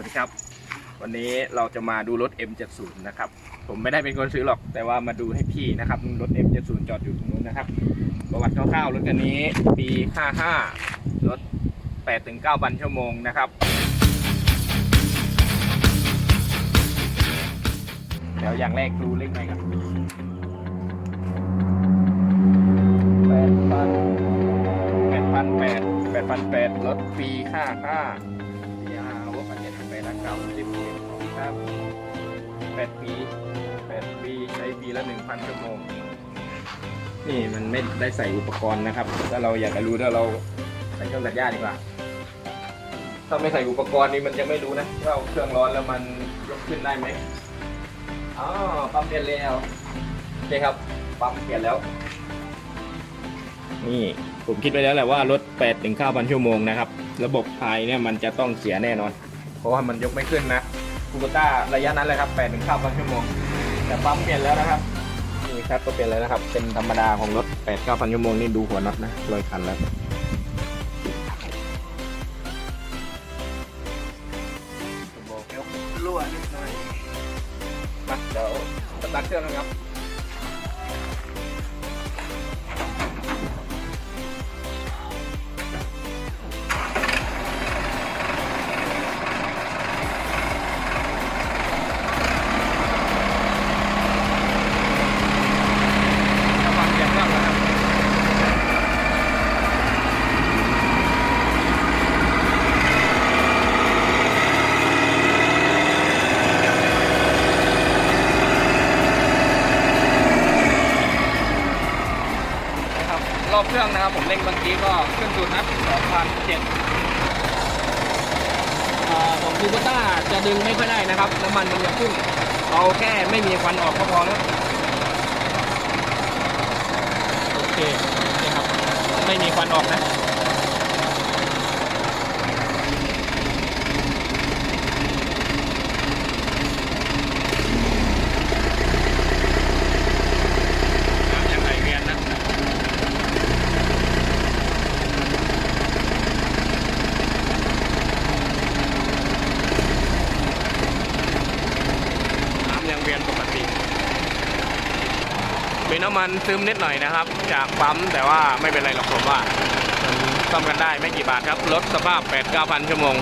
วัสดีครับ วันนี้เราจะมาดูรถ M70 นะครับ ผมไม่ได้เป็นคนซื้อหรอก แต่ว่ามาดูให้พี่นะครับ รถ M70 จอดอยู่ตรงนู้นนะครับ ประวัติคร่าวๆ รถคันนี้ปี 55 รถ 8-9บันชั่วโมงนะครับ เดี๋ยวอย่างแรกดูเลขไหมครับแปดพันแปดแปดพันแปดรถปี55 จัยไปรักเก่าสิบปีครับแปดปีแปดปีใช้ปีละหนึ่งพันชั่วโมง นี่มันไม่ได้ใส่อุปกรณ์นะครับ ถ้าเราอยากจะรู้ถ้าเราใส่เครื่องตัดหญ้าดีกว่า ถ้าไม่ใส่อุปกรณ์นี่มันจะไม่รู้นะว่าเครื่องร้อนแล้วมันยกขึ้นได้ไหมอ๋อปั๊มเปลี่ยนแล้วโอเคครับปั๊มเปลี่ยนแล้ว นี่ผมคิดไปแล้วแหละว่ารถ8ถึง9,000 ชั่วโมงนะครับ ระบบภายเนี่ยมันจะต้องเสียแน่นอน เพราะว่ามันยกไม่ขึ้นนะคูโบต้าระยะนั้นเลยครับ8ถึง9,000ชั่วโมงแต่ปั๊มเปลี่ยนแล้วนะครับนี่ครับก็เปลี่ยนแล้วนะครับ เป็นธรรมดาของรถ8 9,000ชั่วโมงนี่ดูหัวน็อตนะรอยคันแล้วบอกแล้วรั่วนิดหน่อยมาเดี๋ยวสตาร์ทเครื่องนะครับ อบเครื่องนะครับ ผมเร่งเมื่อกี้ก็ขึ้นสุดนะ2,007อ่าของคูเปต้าจะดึงไม่ค่อยได้นะครับ น้ำมันมันจะพุ่งเอาแค่ไม่มีควันออกก็พอแล้วโอเคนี่ครับ ไม่มีควันออกนะ น้ำยังไหลเวียนนะ น้ำยังเวียนปกติ มี น้ำมันซึมนิดหน่อยนะครับ จากปั๊มแต่ว่าไม่เป็นไรหรอกผมว่าซ่อมกันได้ไม่กี่บาทครับรถสภาพ 8 9 0 0 ชั่วโมง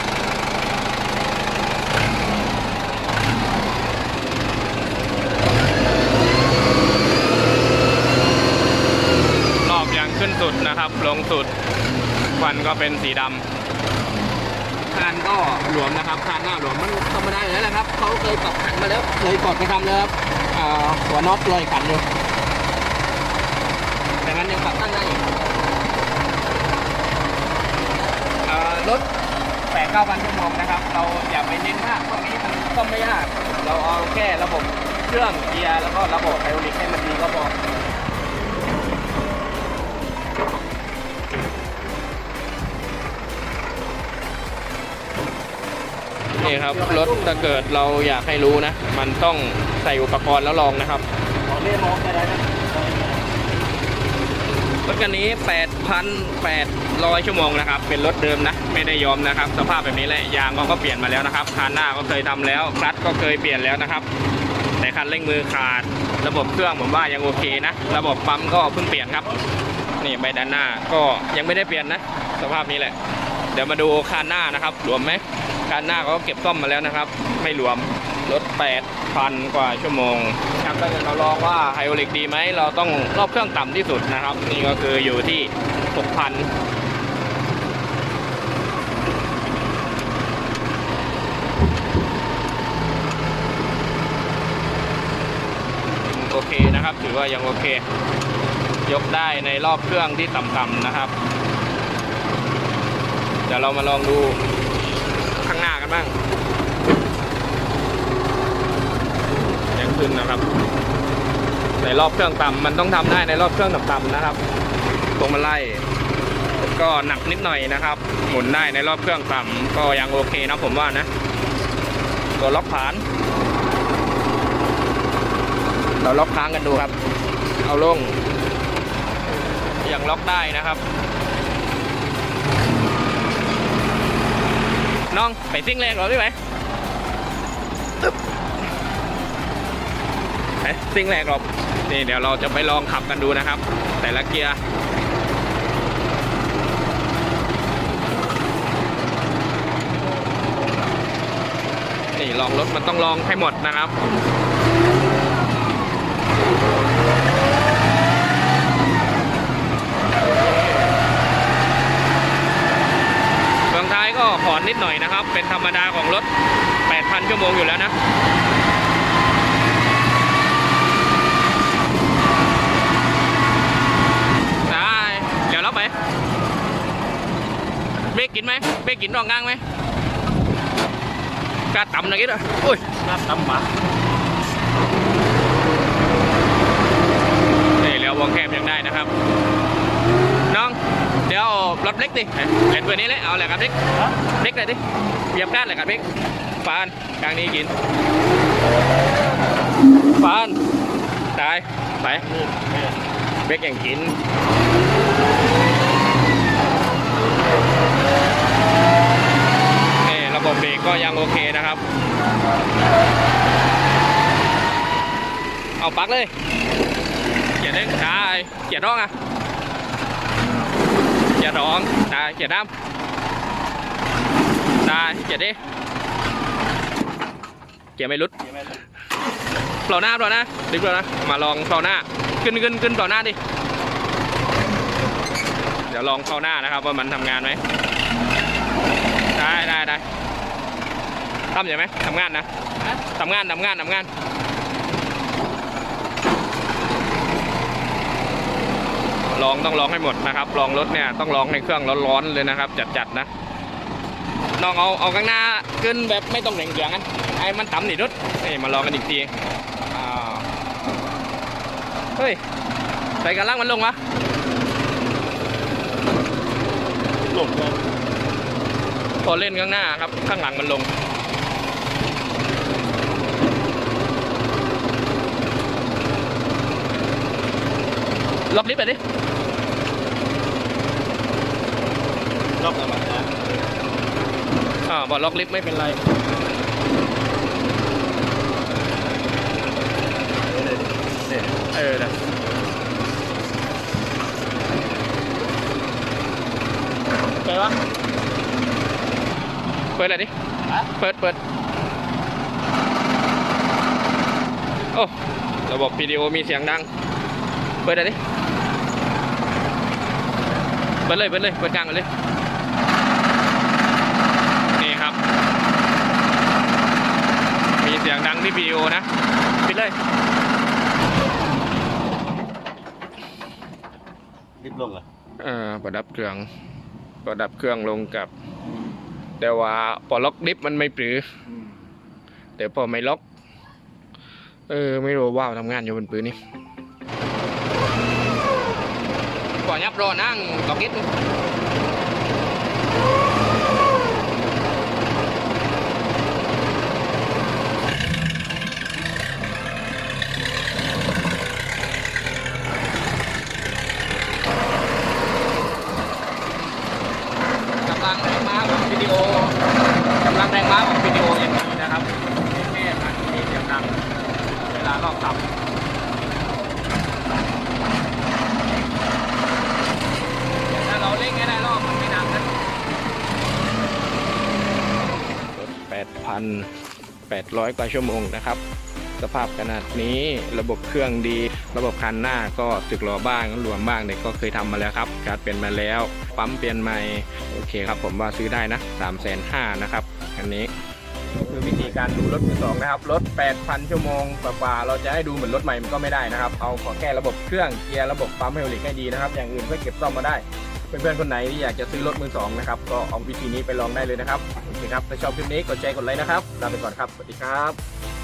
รอบยังขึ้นสุดนะครับ ลงสุดควันก็เป็นสีดำคานก็หลวมนะครับคานหน้าหลวมมันธรรมดาอยู่แล้วแหละครับเขาเคยปรับขันมาแล้วเคยกดไปทำแล้วครับหัวน็อตลอยขันอยู่ แต่งั้นยังปรับตั้งได้อยู่อ่ารถแปดเก้าพันชั่วโมงนะครับ เราอย่าไปเน้นมากพวกนี้มันก็ไม่ยาก เราเอาแค่ระบบเครื่องเกียร์แล้วก็ระบบไฮดรอลิกให้มันดีก็พอนี่ครับรถถ้าเกิดเราอยากให้รู้นะ มันต้องใส่อุปกรณ์แล้วลองนะครับร รถคันนี้ 8,800 ชั่วโมงนะครับ เป็นรถเดิมนะ ไม่ได้ยอมนะครับ สภาพแบบนี้แหละ ยางก็เปลี่ยนมาแล้วนะครับคานหน้าก็เคยทำแล้ว คลัตช์ก็เคยเปลี่ยนแล้วนะครับ แต่คันเร่งมือขาด ระบบเครื่องผมว่ายังโอเคนะ ระบบปั๊มก็เพิ่งเปลี่ยนครับ นี่ใบด้านหน้าก็ยังไม่ได้เปลี่ยนนะ สภาพนี้แหละ เดี๋ยวมาดูคานหน้านะครับรวมไหมคานหน้าก็เก็บซ่อมมาแล้วนะครับ ไม่รวม รถ 8,000กว่าชั่วโมงครับถ้าเกิดเราลองว่าไฮโอลิกดีไหมเราต้องรอบเครื่องต่ำที่สุดนะครับ นี่ก็คืออยู่ที่ 6,000โอเคนะครับ ถือว่ายังโอเค ยกได้ในรอบเครื่องที่ต่ำๆนะครับ เดี๋ยวเรามาลองดูข้างหน้ากันบ้างยังขึ้นนะครับ ใน รอบเครื่องต่ำมันต้องทำได้ในรอบเครื่องต่ำๆนะครับตรงมาไล่ก็หนักนิดหน่อยนะครับ หมุนได้ในรอบเครื่องต่ำก็ยังโอเคนะผมว่านะ ตัวล็อกฐาน เราล็อกค้างกันดูครับ เอาลงยังล็อกได้นะครับน้องไปซิ่งแรงเหรอพี่ไหม เฮ้ยซิ่งแรกหรอกนี่เดี๋ยวเราจะไปลองขับกันดูนะครับ แต่ละเกียร์นี่ลองรถมันต้องลองให้หมดนะครับเมืองไทยก็ขอนนิดหน่อยนะครับ เป็นธรรมดาของรถ 8,000 ชั่วโมงอยู่แล้วนะ ได้ เดี๋ยวเราไป เบร กกินไหมเบรกกินรองกลางไหมกล้าต่ำนะกิ๊ดอะอุ้ยน้ำตำหมานี่เลี้ยววงแคบยังได้นะครับ น้อง เดี๋ยวเอารถเล็กดิเห็นตัวนี้เลยเอาแหละครับเล็กฮะเล็กเลยดิเหยียบด้านเลยครับเล็กฟานกลางนี้กินฟานตายไปนี่นี่เบรกอย่างกินนี่ระ บเบรกก็ยังโอเคนะครับ เอาปักเลย เกียร์เด้งได้เกียร์ร้องอะ เกียร์ร้องได้เกียร์ดำได้เกียร์ดิเกียร์ไม่รุดเดี๋ยวแม่เปล่าหน้าเปล่าหน้าดิเปล่าน้ามาลองเปล่าหน้า ขึ้นขึ้นขึ้นเปล่าหน้าดิเดี๋ยวลองเปล่าหน้านะครับว่ามันทำงานไหมได้ได้ได้ ทำอย่างไหมทำงานนะทำงานทำงานทำงานลองต้องลองให้หมดนะครับลองรถเนี่ยต้องลองให้เครื่องร้อนๆเลยนะครับ จัดๆนะน้องเอาเอาข้างหน้าขึ้นแบบไม่ต้องเหลี่ยงๆนะไอ้มันต่ำหนิรถนี่มาลองกันอีกทีอ่าเฮ้ยใส่กันล่างมันลงวะหลงเลยพอเล่นข้างหน้าครับข้างหลังมันลง ล็อกลิฟต์ไปดิรอบละหมาดนะอ่าบอกล็อกลิฟต์ไม่เป็นไรเนี่ยเออนะเปิดวะเปิดอะไรดิฮะเปิดเปิดโอ้ระบบวิดีโอมีเสียงดัง เปิดอะไรดิ เปิดเลยเปิดเลยเปิดกลางกันเลย นี่ครับ มีเสียงดังที่วิดีโอนะ ปิดเลย รีบลงเหรอเอ่อประดับเครื่อง ประดับเครื่องลงกับ แต่ว่าพอล็อกดิฟมันไม่ปรือ แต่พอไม่ล็อก เออ ไม่รู้ว่าวทำงานอยู่บนปืนนี่ รอนั่งล็อกดิฟกำลังแรงม้าของวิดีโอกำลังแรงมาของวิดีโอย่างนี้นะครับแม่หันมีเสียงดังเวลารอบต่ำ 1,800 กว่าชั่วโมงนะครับ สภาพขนาดนี้ระบบเครื่องดี ระบบคันหน้าก็สึกหลอบ้างหลวมบ้างเนี่ยก็เคยทำมาแล้วครับ การเปลี่ยนมาแล้ว ปั๊มเปลี่ยนใหม่โอเคครับผมว่าซื้อได้นะ3 5 0 0 0นะครับอันนี้คือวิธีการดูรถมือสองนะครับ รถ 8,000 ชั่วโมงกว่าเราจะให้ดูเหมือนรถใหม่มันก็ไม่ได้นะครับ เอาขอแค่ระบบเครื่องเกียร์ระบบปั๊มไฮดรอลิกให้ดีนะครับ อย่างอื่นก็เก็บซ่อมมาได้ เพื่อนๆคนไหนที่อยากจะซื้อรถมือสองนะครับก็เอาวิธีนี้ไปลองได้เลยนะครับโอเคครับถ้าชอบคลิปนี้กดแชร์กดไลค์นะครับลาไปก่อนครับสวัสดีครับ